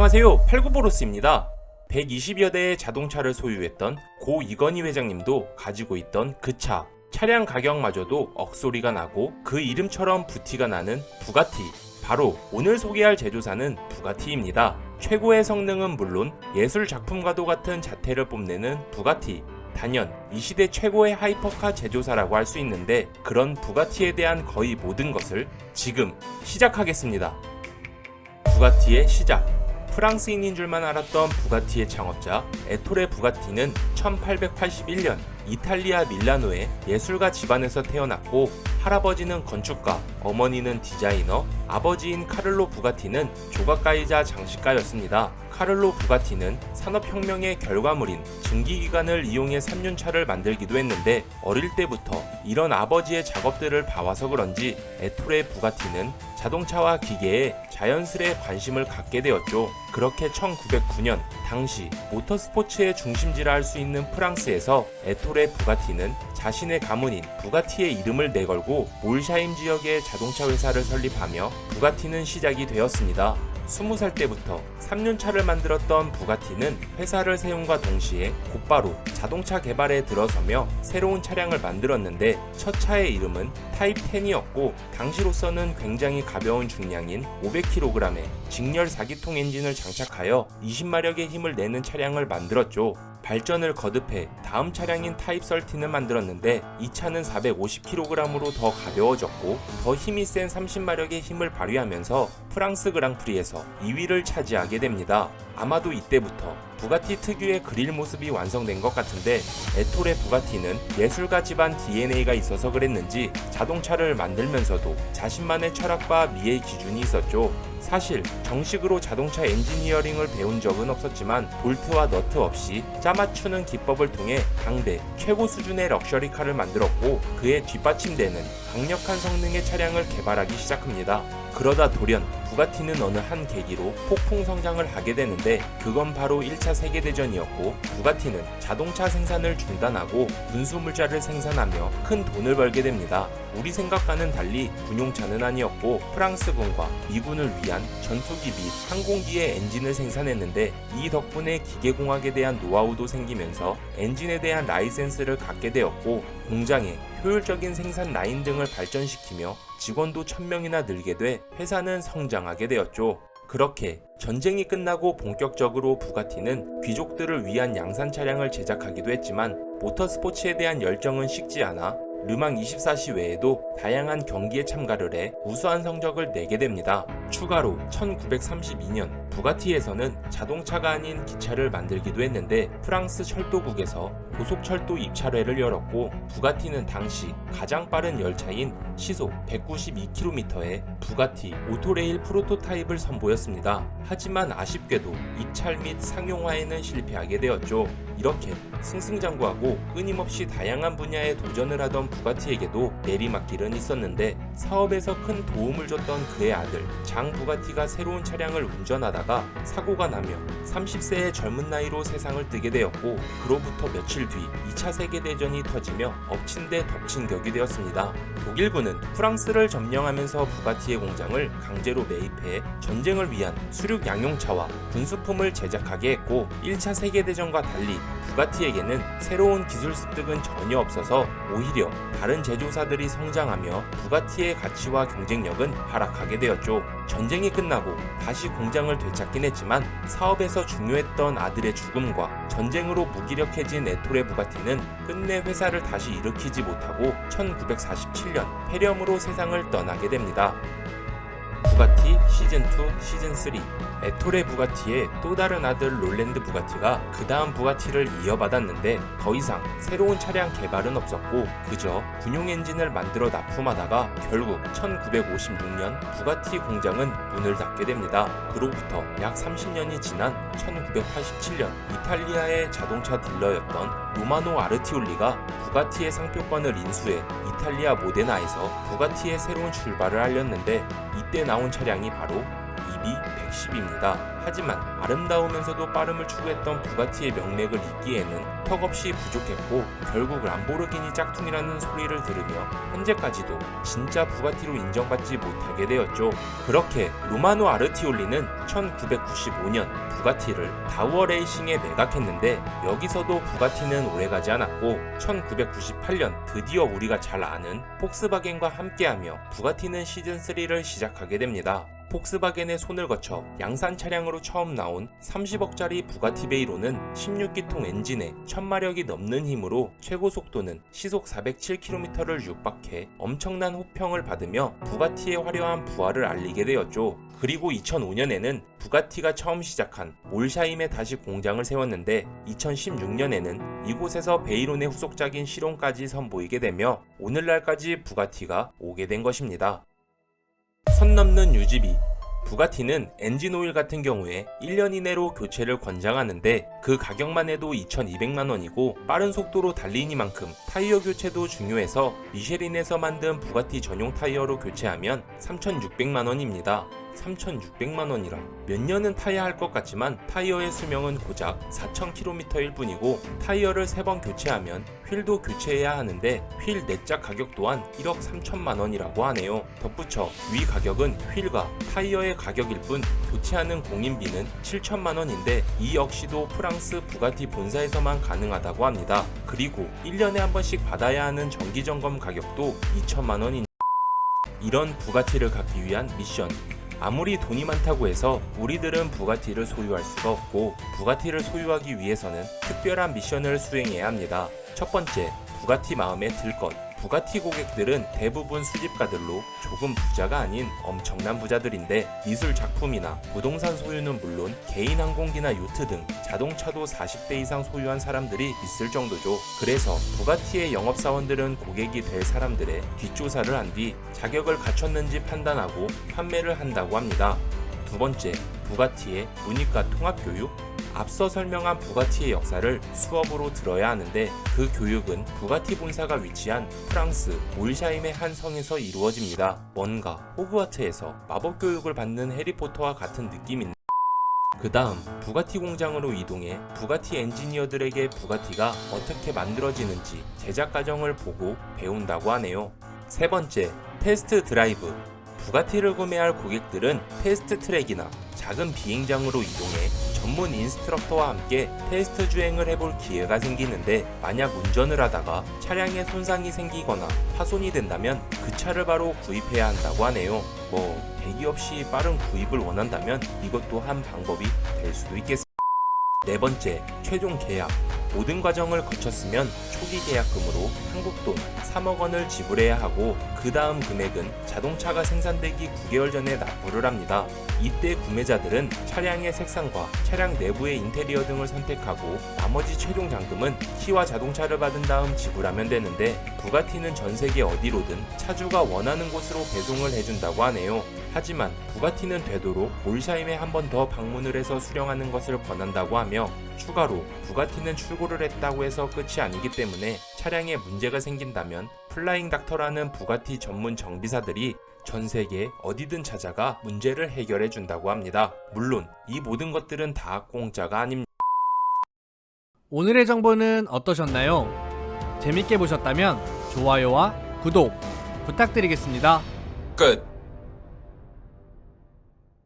안녕하세요. 팔구보로스입니다. 120여 대의 자동차를 소유했던 고 이건희 회장님도 가지고 있던 그 차. 차량 가격마저도 억소리가 나고 그 이름처럼 부티가 나는 부가티. 바로 오늘 소개할 제조사는 부가티입니다. 최고의 성능은 물론 예술 작품과도 같은 자태를 뽐내는 부가티. 단연 이 시대 최고의 하이퍼카 제조사라고 할 수 있는데 그런 부가티에 대한 거의 모든 것을 지금 시작하겠습니다. 부가티의 시작. 프랑스인인 줄만 알았던 부가티의 창업자 에토레 부가티는 1881년 이탈리아 밀라노의 예술가 집안에서 태어났고 할아버지는 건축가, 어머니는 디자이너, 아버지인 카를로 부가티는 조각가이자 장식가였습니다. 카를로 부가티는 산업혁명의 결과물인 증기기관을 이용해 3륜차를 만들기도 했는데 어릴 때부터 이런 아버지의 작업들을 봐와서 그런지 에토레 부가티는 자동차와 기계에 자연스레 관심을 갖게 되었죠. 그렇게 1909년 당시 모터스포츠의 중심지라 할 수 있는 프랑스에서 에토레 부가티는 자신의 가문인 부가티의 이름을 내걸고 몰샤임 지역의 자동차 회사를 설립하며 부가티는 시작이 되었습니다. 20살 때부터 3륜차를 만들었던 부가티는 회사를 세움과 동시에 곧바로 자동차 개발에 들어서며 새로운 차량을 만들었는데 첫 차의 이름은 타입 10이었고 당시로서는 굉장히 가벼운 중량인 500kg의 직렬 4기통 엔진을 장착하여 20마력의 힘을 내는 차량을 만들었죠. 발전을 거듭해 다음 차량인 타입 13을 만들었는데 이 차는 450kg으로 더 가벼워졌고 더 힘이 센 30마력의 힘을 발휘하면서 프랑스 그랑프리에서 2위를 차지하게 됩니다. 아마도 이때부터 부가티 특유의 그릴 모습이 완성된 것 같은데 에토레 부가티는 예술가 집안 DNA가 있어서 그랬는지 자동차를 만들면서도 자신만의 철학과 미의 기준이 있었죠. 사실 정식으로 자동차 엔지니어링을 배운 적은 없었지만 볼트와 너트 없이 짜맞추는 기법을 통해 당대 최고 수준의 럭셔리카를 만들었고 그에 뒷받침되는 강력한 성능의 차량을 개발하기 시작합니다. 그러다 돌연 부가티는 어느 한 계기로 폭풍 성장을 하게 되는데 그건 바로 1차 세계대전이었고 부가티는 자동차 생산을 중단하고 군수물자를 생산하며 큰 돈을 벌게 됩니다. 우리 생각과는 달리 군용차는 아니었고 프랑스군과 미군을 위한 전투기 및 항공기의 엔진을 생산했는데 이 덕분에 기계공학에 대한 노하우도 생기면서 엔진에 대한 라이센스를 갖게 되었고 공장에 효율적인 생산 라인 등을 발전시키며 직원도 1000명이나 늘게 돼 회사는 성장하게 되었죠. 그렇게 전쟁이 끝나고 본격적으로 부가티는 귀족들을 위한 양산 차량을 제작하기도 했지만 모터스포츠에 대한 열정은 식지 않아 르망 24시 외에도 다양한 경기에 참가를 해 우수한 성적을 내게 됩니다. 추가로 1932년 부가티에서는 자동차가 아닌 기차를 만들기도 했는데 프랑스 철도국에서 고속철도 입찰회를 열었고 부가티는 당시 가장 빠른 열차인 시속 192km의 부가티 오토레일 프로토타입을 선보였습니다. 하지만 아쉽게도 입찰 및 상용화에는 실패하게 되었죠. 이렇게 승승장구하고 끊임없이 다양한 분야에 도전을 하던 부가티에게도 내리막길은 있었는데 사업에서 큰 도움을 줬던 그의 아들 장 부가티가 새로운 차량을 운전하다가 사고가 나며 30세의 젊은 나이로 세상을 뜨게 되었고 그로부터 며칠 뒤 2차 세계대전이 터지며 엎친 데 덮친 격이 되었습니다. 독일군은 프랑스를 점령하면서 부가티의 공장을 강제로 매입해 전쟁을 위한 수륙 양용차와 군수품을 제작하게 했고 1차 세계대전과 달리 부가티에게는 새로운 기술 습득은 전혀 없어서 오히려 다른 제조사들이 성장하며 부가티의 가치와 경쟁력은 하락하게 되었죠. 전쟁이 끝나고 다시 공장을 되찾긴 했지만 사업에서 중요했던 아들의 죽음과 전쟁으로 무기력해진 에토레 부가티는 끝내 회사를 다시 일으키지 못하고 1947년 폐렴으로 세상을 떠나게 됩니다. 부가티 시즌2 시즌3 에토레 부가티의 또 다른 아들 롤랜드 부가티가 그 다음 부가티를 이어받았는데 더 이상 새로운 차량 개발은 없었고 그저 군용 엔진을 만들어 납품하다가 결국 1956년 부가티 공장은 문을 닫게 됩니다. 그로부터 약 30년이 지난 1987년 이탈리아의 자동차 딜러였던 로마노 아르티올리가 부가티의 상표권을 인수해 이탈리아 모데나에서 부가티의 새로운 출발을 알렸는데 이때 나온 차량이 바로 이 DB 110입니다. 하지만 아름다우면서도 빠름을 추구했던 부가티의 명맥을 잇기에는 턱없이 부족했고 결국 람보르기니 짝퉁이라는 소리를 들으며 현재까지도 진짜 부가티로 인정받지 못하게 되었죠. 그렇게 로마노 아르티올리는 1995년 부가티를 다우어 레이싱에 매각했는데 여기서도 부가티는 오래가지 않았고 1998년 드디어 우리가 잘 아는 폭스바겐과 함께하며 부가티는 시즌3를 시작하게 됩니다. 폭스바겐의 손을 거쳐 양산 차량으로 처음 나온 30억짜리 부가티 베이로는 16기통 엔진에 1000마력이 넘는 힘으로 최고 속도는 시속 407km를 육박해 엄청난 호평을 받으며 부가티의 화려한 부활을 알리게 되었죠. 그리고 2005년에는 부가티가 처음 시작한 올샤임에 다시 공장을 세웠는데 2016년에는 이곳에서 베이론의 후속작인 시론까지 선보이게 되며 오늘날까지 부가티가 오게 된 것입니다. 선 넘는 유지비 부가티는 엔진 오일 같은 경우에 1년 이내로 교체를 권장하는데 그 가격만 해도 2,200만 원이고 빠른 속도로 달리니만큼 타이어 교체도 중요해서 미쉐린에서 만든 부가티 전용 타이어로 교체하면 3,600만 원입니다. 3,600만 원이라 몇 년은 타야 할 것 같지만 타이어의 수명은 고작 4,000km일 뿐이고 타이어를 3번 교체하면 휠도 교체해야 하는데 휠 내짝 가격 또한 1억 3천만 원이라고 하네요. 덧붙여 위 가격은 휠과 타이어의 가격일 뿐 교체하는 공인비는 7천만 원인데 이 역시도 프랑스 부가티 본사에서만 가능하다고 합니다. 그리고 1년에 한 번씩 받아야 하는 정기 점검 가격도 2천만 원인 이런 부가티를 갖기 위한 미션 아무리 돈이 많다고 해서 우리들은 부가티를 소유할 수가 없고 부가티를 소유하기 위해서는 특별한 미션을 수행해야 합니다. 첫 번째, 부가티 마음에 들 것. 부가티 고객들은 대부분 수집가들로 조금 부자가 아닌 엄청난 부자들인데 미술 작품이나 부동산 소유는 물론 개인 항공기나 요트 등 자동차도 40대 이상 소유한 사람들이 있을 정도죠. 그래서 부가티의 영업사원들은 고객이 될 사람들의 뒷조사를 한 뒤 자격을 갖췄는지 판단하고 판매를 한다고 합니다. 두 번째, 부가티의 문이과 통합 교육. 앞서 설명한 부가티의 역사를 수업으로 들어야 하는데 그 교육은 부가티 본사가 위치한 프랑스 몰샤임의 한 성에서 이루어집니다. 뭔가 호그와트에서 마법 교육을 받는 해리포터와 같은 느낌인데 그 다음 부가티 공장으로 이동해 부가티 엔지니어들에게 부가티가 어떻게 만들어지는지 제작 과정을 보고 배운다고 하네요. 세 번째, 테스트 드라이브. 부가티를 구매할 고객들은 테스트 트랙이나 작은 비행장으로 이동해 전문 인스트럭터와 함께 테스트 주행을 해볼 기회가 생기는데 만약 운전을 하다가 차량에 손상이 생기거나 파손이 된다면 그 차를 바로 구입해야 한다고 하네요. 뭐 대기 없이 빠른 구입을 원한다면 이것도 한 방법이 될 수도 있겠습니다. 네 번째, 최종 계약. 모든 과정을 거쳤으면 초기 계약금으로 한국 돈 3억 원을 지불해야 하고 그 다음 금액은 자동차가 생산되기 9개월 전에 납부를 합니다. 이때 구매자들은 차량의 색상과 차량 내부의 인테리어 등을 선택하고 나머지 최종 잔금은 키와 자동차를 받은 다음 지불하면 되는데 부가티는 전 세계 어디로든 차주가 원하는 곳으로 배송을 해준다고 하네요. 하지만 부가티는 되도록 몰샤임에 한 번 더 방문을 해서 수령하는 것을 권한다고 하며 추가로 부가티는 출 고를 했다고 해서 끝이 아니기 때문에 차량에 문제가 생긴다면 플라잉 닥터라는 부가티 전문 정비사들이 전 세계 어디든 찾아가 문제를 해결해 준다고 합니다. 물론 이 모든 것들은 다 공짜가 아닙니다. 오늘의 정보는 어떠셨나요? 재밌게 보셨다면 좋아요와 구독 부탁드리겠습니다. 끝.